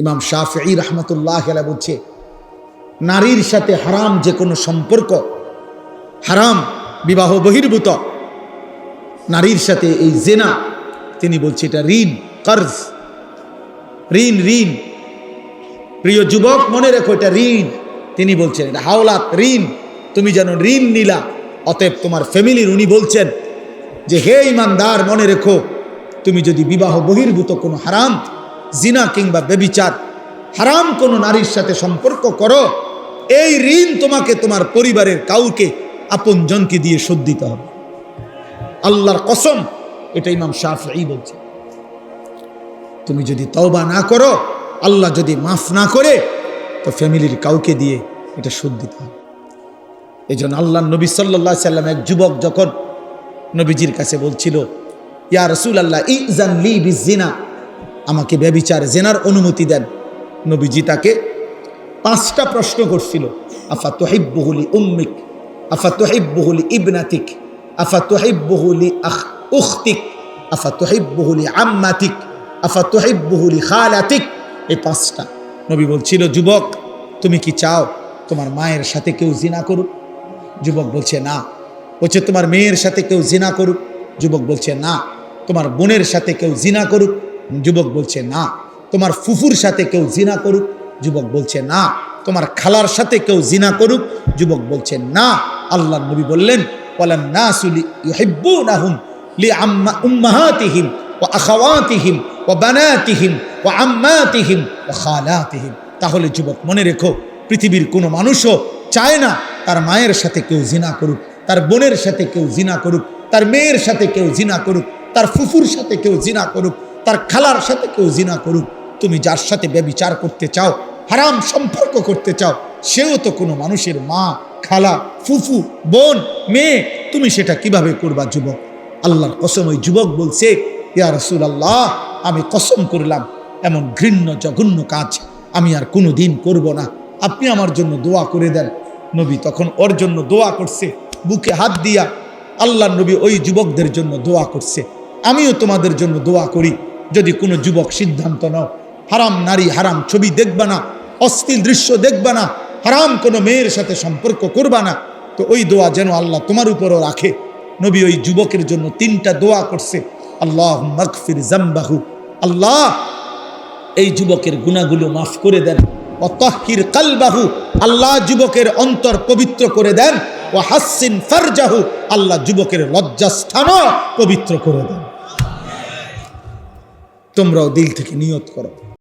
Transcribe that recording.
ইমাম শাফি রহমতুল্লাহ আলা বলছে, নারীর সাথে হারাম যে কোনো সম্পর্ক, হারাম, বিবাহ বহির্ভূত। নারীর সাথে এই জেনা, তিনি বলছে এটা ঋণ, কর্জ। ঋণ ঋণ। প্রিয় যুবক, মনে রেখো এটা ঋণ। তিনি বলছেন, এটা হাওলাত, ঋণ। তুমি যেন ঋণ নিলা, অতএব তোমার ফ্যামিলির উনি বলছেন যে, হে ইমানদার, মনে রেখো, তুমি যদি বিবাহ বহির্ভূত কোনো হারাম জিনা কিংবা বেবিচার, হারাম কোনো নারীর সাথে সম্পর্ক করো, এই ঋণ তোমাকে তোমার পরিবারের কাউকে আপনজনকে দিয়ে শোধ দিতে হবে। আল্লাহর কসম, এটা ইমাম শাফি বলছে। তুমি যদি তওবা না করো, আল্লাহ যদি মাফ না করে, তো ফ্যামিলির কাউকে দিয়ে এটা শোধ দিতে হবে। এই জন্য আল্লাহ নবী সাল্লাহ সাল্লাম এক যুবক যখন নবীজির কাছে বলছিল, ইয়া রসুল আল্লাহ ইজান লি আমাকে ব্যবিচার জেনার অনুমতি দেন। নবীজি তাকে পাঁচটা প্রশ্ন করছিল। আফা তোহিব্বহুলি উম্মিক, আফা তোহিব্বহুলি ইবনাতিক, আফা তোহিব্বহুলি আখ, উখতিক, আফা তোহিব্বহুলি আম্মাতিক, আফা তোহিব্বহুলি খালাতিক। এই পাঁচটা। নবী বলছিল, যুবক, তুমি কি চাও তোমার মায়ের সাথে কেউ জিনা করুক? যুবক বলছে, না। বলছে, তোমার মেয়ের সাথে কেউ জিনা করুক? যুবক বলছে, না। তোমার বোনের সাথে কেউ জিনা করুক? যুবক বলছে, না, তোমার ফুফুর সাথে কেউ জিনা করুক। যুবক বলছে, না, তোমার খালার সাথে কেউ জিনা করুক। যুবক বলছে, না। আল্লাহ নবী বললেন, ওয়ালান নাসুলি ইউহিব্বুনাহুম লিআম্মা উম্মাহাতিহিম ওয়া আখাওয়াতিহিম ওয়া বানাতিহিম ওয়া আম্মাতিহিম ওয়া খালাতিহিম। তাহলে যুবক, মনে রেখো, পৃথিবীর কোনো মানুষও চায় না তার মায়ের সাথে কেউ জিনা করুক, তার বোনের সাথে কেউ জিনা করুক, তার মেয়ের সাথে কেউ জিনা করুক, তার ফুফুর সাথে কেউ জিনা করুক। তার খালার সাথে কেউ জিনা করুক। তুমি যার সাথে ব্যবিচার করতে চাও, হারাম সম্পর্ক করতে চাও, সেও তো কোনো মানুষের মা, খালা, ফুফু, বোন, মেয়ে, তুমি সেটা কীভাবে করবা যুবক? আল্লাহর কসম ওই যুবক বলছে, ইয়া রসুল আল্লাহ আমি কসম করলাম, এমন ঘৃণ্য, জঘন্য কাজ আমি আর কোনো দিন করব না। আপনি আমার জন্য দোয়া করে দেন। নবী তখন ওর জন্য দোয়া করছে, বুকে হাত দিয়া আল্লাহ নবী ওই যুবকদের জন্য দোয়া করছে, আমিও তোমাদের জন্য দোয়া করি। যদি কোনো যুবক সিদ্ধান্ত নাও, হারাম নারী, হারাম ছবি দেখবা না অশ্লীল দৃশ্য দেখবা না, হারাম কোনো মেয়ের সাথে সম্পর্ক করবা না, তো ওই দোয়া যেন আল্লাহ তোমার উপরও রাখে। নবী ওই যুবকের জন্য তিনটা দোয়া করছে আল্লাহ মকফির জাম্বাহু আল্লাহ, এই যুবকের গুণাগুলো মাফ করে দেন। ও অতহির কালবাহু। আল্লাহ যুবকের অন্তর পবিত্র করে দেন। ও হাসিন ফারজাহু। আল্লাহ যুবকের লজ্জাস্থানও পবিত্র করে দেন। তোমরাও দিল থেকে নিয়ত করো।